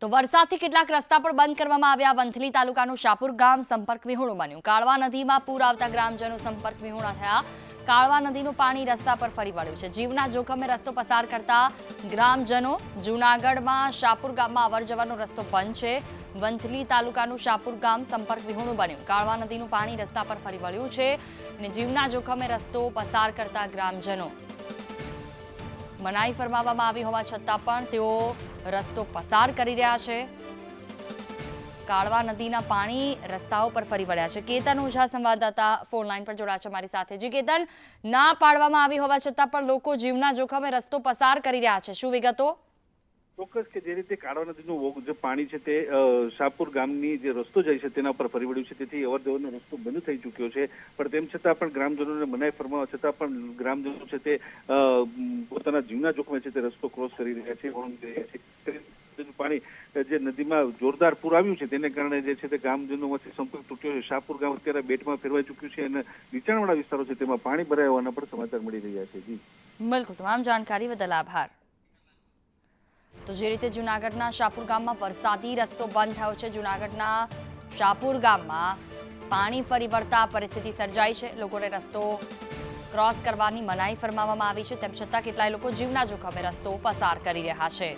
તો વરસાદથી કેટલાક રસ્તા પણ બંધ કરવામાં આવ્યા. વંથલી તાલુકાનું શાપુર ગામ સંપર્ક વિહોણું બન્યું. કાળવા નદીમાં પૂર આવતા ગ્રામજનો સંપર્ક વિહોણા થયા. કાળવા નદીનું પાણી રસ્તા પર ફરી વળ્યું છે. જીવના જોખમે રસ્તો પસાર કરતા ગ્રામજનો જૂનાગઢમાં શાપુર ગામમાં અવર જવરનો રસ્તો બંધ છે. વંથલી તાલુકાનું શાપુર ગામ સંપર્ક વિહોણું બન્યું. કાળવા નદીનું પાણી રસ્તા પર ફરી વળ્યું છે. અને જીવના જોખમે રસ્તો પસાર કરતા ગ્રામજનો મનાઈ ફરમાવવામાં આવી હોવા છતાં પણ તેઓ રસ્તો પસાર કરી રહ્યા છે. કાળવા નદીના પાણી રસ્તાઓ પર ફરી વળ્યા છે. કેતન ઓઝા સંવાદદાતા ફોન લાઈન પર જોડાયા છે મારી સાથે. જી કેતન, ના પાડવામાં આવી હોવા છતાં પણ લોકો જીવના જોખમે રસ્તો પસાર કરી રહ્યા છે. શું વિગતો? ચોક્કસ કે જે રીતે કાળવા નદીનું જે પાણી છે તે શાહપુર ગામની જે રસ્તો જાય છે તેના પર ફરી વળ્યું છે. તેથી અવર રસ્તો બંધ થઈ ચૂક્યો છે. પણ તેમ છતાં પણ ગ્રામજનોને મનાઈ ફરમાવવા છતાં પણ ગ્રામજનો છે તે પોતાના જીવના જોખમે છે તે રસ્તો ક્રોસ કરી રહ્યા છે પાણી જે નદીમાં જોરદાર પૂર આવ્યું છે તેને કારણે જે છે તે ગામજનોમાંથી સંપર્ક તૂટ્યો છે. શાહપુર ગામ અત્યારે બેટમાં ફેરવાઈ ચૂક્યું છે અને નીચાણવાળા વિસ્તારો છે તેમાં પાણી ભરાયા હોવાના પણ સમાચાર મળી રહ્યા છે. જી. બિલકુલ. તમામ જાણકારી બદલ આભાર. તો જે રીતે જૂનાગઢના શાપુર ગામમાં વરસાદી રસ્તો બંધ થયો છે, જૂનાગઢના શાહપુર ગામમાં પાણી ફરી પરિસ્થિતિ સર્જાઈ છે. લોકોને રસ્તો ક્રોસ કરવાની મનાઈ ફરમાવવામાં આવી છે. તેમ છતાં કેટલાય લોકો જીવના જોખમે રસ્તો પસાર કરી રહ્યા છે.